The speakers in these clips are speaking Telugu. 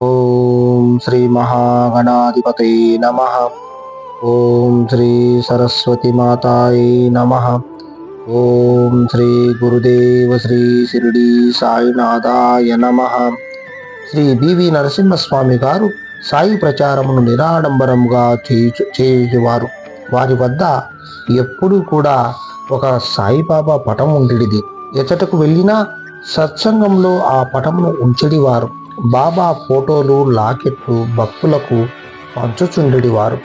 ఓం శ్రీ మహాగణాధిపతే నమ. ఓం శ్రీ సరస్వతి మాతాయి నమ. ఓం శ్రీ గురుదేవ శ్రీ షిరిడి సాయినాథాయ నమ. శ్రీ బివి నరసింహస్వామి గారు సాయి ప్రచారమును నిరాడంబరముగా చేయుచు చేయువారు. వారి వద్ద ఎప్పుడూ కూడా ఒక సాయిబాబా పటం ఉండేది ఎచ్చటకు వెళ్ళినా సత్సంగంలో ఆ పటమును ఉంచడివారు. బాబా ఫోటోలు లాకెట్లు భక్తులకు పంచుచుండెడివారు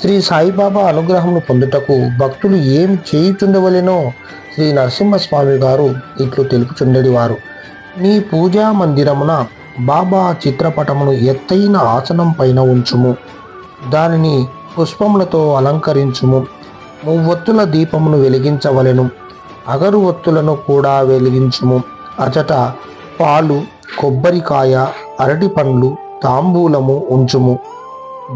శ్రీ సాయిబాబా అనుగ్రహమును పొందుటకు భక్తులు ఏం చేయుచుండవలెనో శ్రీ నరసింహస్వామి గారు ఇట్లు తెలుపుచుండెడివారు మీ పూజా మందిరమున బాబా చిత్రపటమును ఎత్తైన ఆసనం పైన ఉంచుము. దానిని పుష్పములతో అలంకరించుము. మువ్వొత్తుల దీపమును వెలిగించవలెను. అగరు ఒత్తులను కూడా వెలిగించుము. అచట పాలు కొబ్బరికాయ అరటి పండ్లు తాంబూలము ఉంచుము.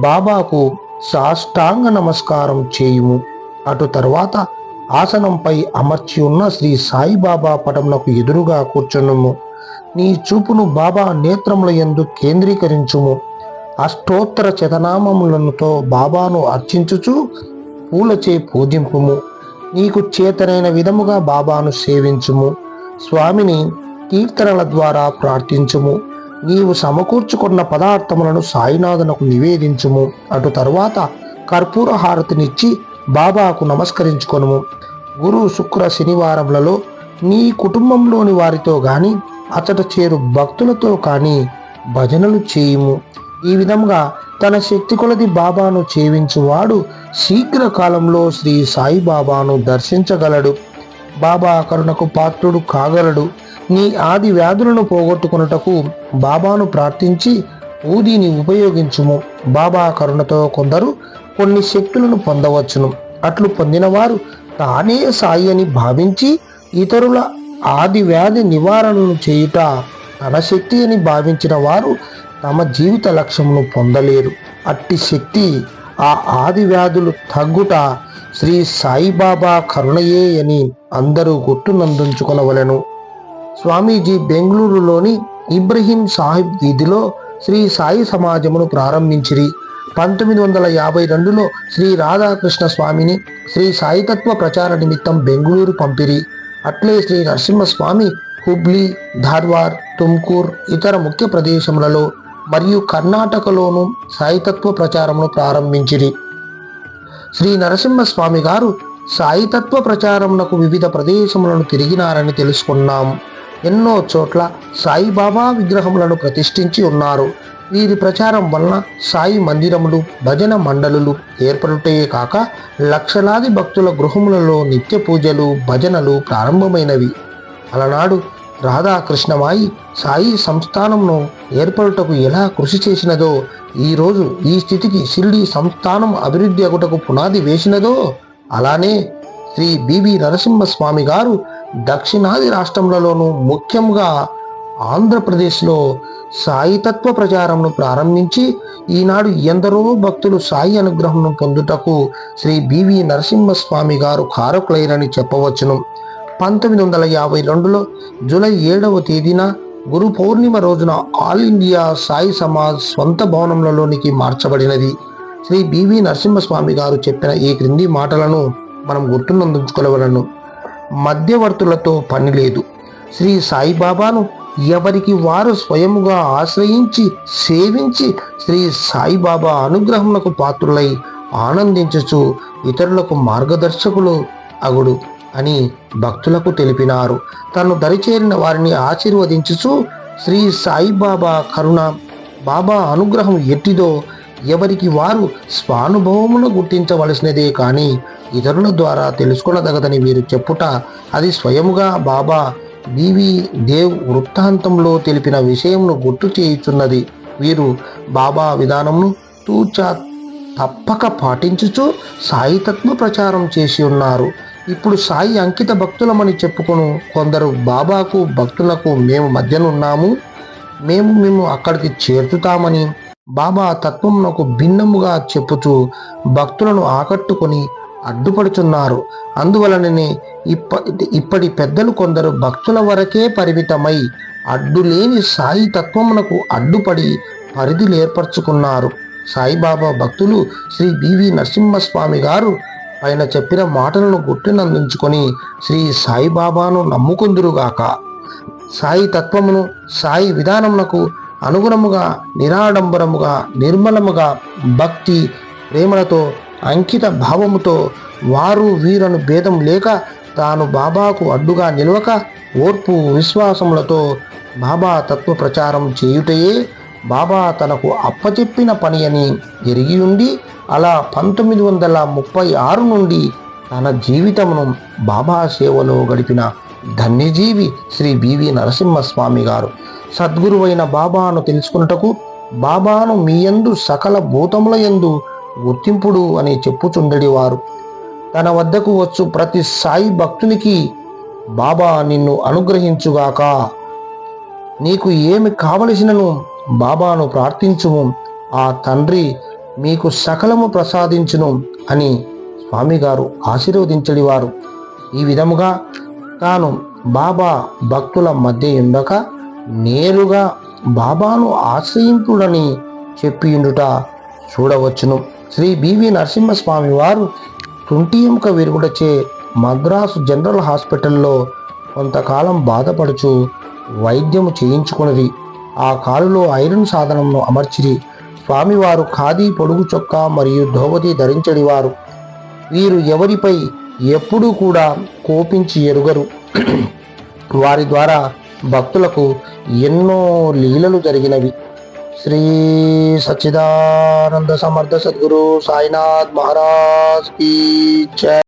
బాబాకు సాష్టాంగ నమస్కారం చేయుము. అటు తర్వాత ఆసనంపై అమర్చి ఉన్న శ్రీ సాయిబాబా పటమునకు ఎదురుగా కూర్చునుము. నీ చూపును బాబా నేత్రముల ఎందు కేంద్రీకరించుము. అష్టోత్తర శతనామములతో బాబాను అర్చించుచు పూలచే పూజింపుము. నీకు చేతనైన విధముగా బాబాను సేవించుము. స్వామిని కీర్తనల ద్వారా ప్రార్థించుము. నీవు సమకూర్చుకున్న పదార్థములను సాయినాథునకు నివేదించుము. అటు తరువాత కర్పూర హారతినిచ్చి బాబాకు నమస్కరించుకొనుము. గురు శుక్ర శనివారములలో నీ కుటుంబంలోని వారితో గాని అతడు చేరు భక్తులతో కానీ భజనలు చేయుము. ఈ విధంగా తన శక్తి కొలది బాబాను చేవించువాడు శీఘ్రకాలంలో శ్రీ సాయిబాబాను దర్శించగలడు. బాబా కరుణకు పాత్రుడు కాగలడు. నీ ఆది వ్యాధులను పోగొట్టుకున్నటకు బాబాను ప్రార్థించి ఊదిని ఉపయోగించుము. బాబా కరుణతో కొందరు కొన్ని శక్తులను పొందవచ్చును. అట్లు పొందినవారు తానే సాయి అని భావించి ఇతరుల ఆది వ్యాధి నివారణను చేయుట తన శక్తి అని భావించిన వారు తమ జీవిత లక్ష్యమును పొందలేరు. అట్టి శక్తి ఆ ఆది వ్యాధులు తగ్గుట శ్రీ సాయిబాబా కరుణయే అని అందరూ గుర్తునందుంచుకొనవలెను స్వామీజీ బెంగళూరులోని ఇబ్రహీం సాహిబ్ వీధిలో శ్రీ సాయి సమాజమును ప్రారంభించిరి. పంతొమ్మిది వందల యాభై రెండులో శ్రీ రాధాకృష్ణ స్వామిని శ్రీ సాయితత్వ ప్రచార నిమిత్తం బెంగళూరు పంపిరి. అట్లే శ్రీ నరసింహస్వామి హుబ్లీ ధార్వార్ తుమ్కూర్ ఇతర ముఖ్య ప్రదేశములలో మరియు కర్ణాటకలోను సాయితత్వ ప్రచారమును ప్రారంభించిరి. శ్రీ నరసింహస్వామి గారు సాయితత్వ ప్రచారమునకు వివిధ ప్రదేశములను తిరిగినారని తెలుసుకున్నాం. ఎన్నో చోట్ల సాయిబాబా విగ్రహములను ప్రతిష్ఠించి ఉన్నారు. వీరి ప్రచారం వలన సాయి మందిరములు భజన మండలులు ఏర్పడుటయే కాక లక్షలాది భక్తుల గృహములలో నిత్య పూజలు భజనలు ప్రారంభమైనవి. అలనాడు రాధాకృష్ణమాయి సాయి సంస్థానంను ఏర్పడుటకు ఎలా కృషి చేసినదో ఈరోజు ఈ స్థితికి షిరిడి సంస్థానం అభివృద్ధి అగుటకు పునాది వేసినదో అలానే శ్రీ బివి నరసింహస్వామి గారు దక్షిణాది రాష్ట్రములలోనూ ముఖ్యంగా ఆంధ్రప్రదేశ్లో సాయితత్వ ప్రచారంను ప్రారంభించి ఈనాడు ఎందరో భక్తులు సాయి అనుగ్రహం పొందుటకు శ్రీ బివి నరసింహస్వామి గారు కారకులైరని చెప్పవచ్చును. పంతొమ్మిది వందల యాభై రెండులో జూలై ఏడవ తేదీన గురు పౌర్ణిమ రోజున ఆల్ ఇండియా సాయి సమాజ్ స్వంత భవనంలోనికి మార్చబడినది. శ్రీ బివి నరసింహస్వామి గారు చెప్పిన ఈ క్రింది మాటలను మనం గుర్తునందించుకోగలను మధ్యవర్తులతో పని లేదు. శ్రీ సాయిబాబాను ఎవరికి వారు స్వయముగా ఆశ్రయించి సేవించి శ్రీ సాయిబాబా అనుగ్రహములకు పాత్రులై ఆనందించుచు ఇతరులకు మార్గదర్శకులు అగుడు అని భక్తులకు తెలిపినారు. తను దరిచేరిన వారిని ఆశీర్వదించుచు శ్రీ సాయిబాబా కరుణ బాబా అనుగ్రహం ఎట్టిదో ఎవరికి వారు స్వానుభవమును గుర్తించవలసినదే కానీ ఇతరుల ద్వారా తెలుసుకొనదగదని వీరు చెప్పుట అది స్వయముగా బాబా వివి దేవ్ వృత్తాంతంలో తెలిపిన విషయంను గుర్తు చేయుచున్నది. వీరు బాబా విధానమును తూచా తప్పక పాటించుచు సాయితత్వ ప్రచారం చేసి ఉన్నారు. ఇప్పుడు సాయి అంకిత భక్తులమని చెప్పుకొను కొందరు బాబాకు భక్తులకు మేము మధ్యనున్నాము మేము మేము అక్కడికి చేర్చుతామని బాబా తత్వమునకు భిన్నముగా చెప్పుచూ భక్తులను ఆకట్టుకొని అడ్డుపడుచున్నారు. అందువలననే ఇప్ప ఇప్పటి పెద్దలు కొందరు భక్తుల వరకే పరిమితమై అడ్డులేని సాయి తత్వమునకు అడ్డుపడి పరిధిలు ఏర్పరచుకున్నారు. సాయిబాబా భక్తులు శ్రీ బివి నరసింహస్వామి గారు ఆయన చెప్పిన మాటలను గుర్తునందించుకొని శ్రీ సాయిబాబాను నమ్ముకుందురుగాక. సాయి తత్వమును సాయి విధానమునకు అనుగుణముగా నిరాడంబరముగా నిర్మలముగా భక్తి ప్రేమలతో అంకిత భావముతో వారు వీరను భేదం లేక తాను బాబాకు అడ్డుగా నిలవక ఓర్పు విశ్వాసములతో బాబా తత్వ ప్రచారం చేయుటయే బాబా తనకు అప్పచెప్పిన పని అని ఎరిగి ఉండి అలా పంతొమ్మిది వందల ముప్పై ఆరు నుండి తన జీవితమును బాబా సేవలో గడిపిన ధన్యజీవి శ్రీ బివి నరసింహస్వామి గారు. సద్గురువైన బాబాను తెలుసుకున్నటకు బాబాను మీయందు సకల భూతముల యందు గుర్తింపుడు అని చెప్పుచుండడివారు. తన వద్దకు వచ్చు ప్రతి సాయి భక్తునికి బాబా నిన్ను అనుగ్రహించుగాక. నీకు ఏమి కావలసినను బాబాను ప్రార్థించుము. ఆ తండ్రి మీకు సకలము ప్రసాదించును అని స్వామిగారు ఆశీర్వదించడివారు. ఈ విధముగా తాను బాబా భక్తుల మధ్య ఉండక నేరుగా బాబాను ఆశ్రయింపుడని చెప్పియుండుట చూడవచ్చును. శ్రీ బివి నరసింహస్వామి వారు తుంటి ఎముక విరుగుడచే మద్రాసు జనరల్ హాస్పిటల్లో కొంతకాలం బాధపడుచు వైద్యము చేయించుకున్నది ఆ కాలులో ఐరన్ సాధనంను అమర్చిరి. స్వామివారు ఖాదీ పొడుగు చొక్కా మరియు ధోవతి ధరించడివారు వీరు ఎవరిపై ఎప్పుడూ కూడా కోపించి ఎరుగరు. వారి ద్వారా భక్తులకు ఎన్నో లీలలు జరిగినవి. శ్రీ సచ్చిదానంద సమర్థ సద్గురు సాయినాథ్ మహారాజ్ కీ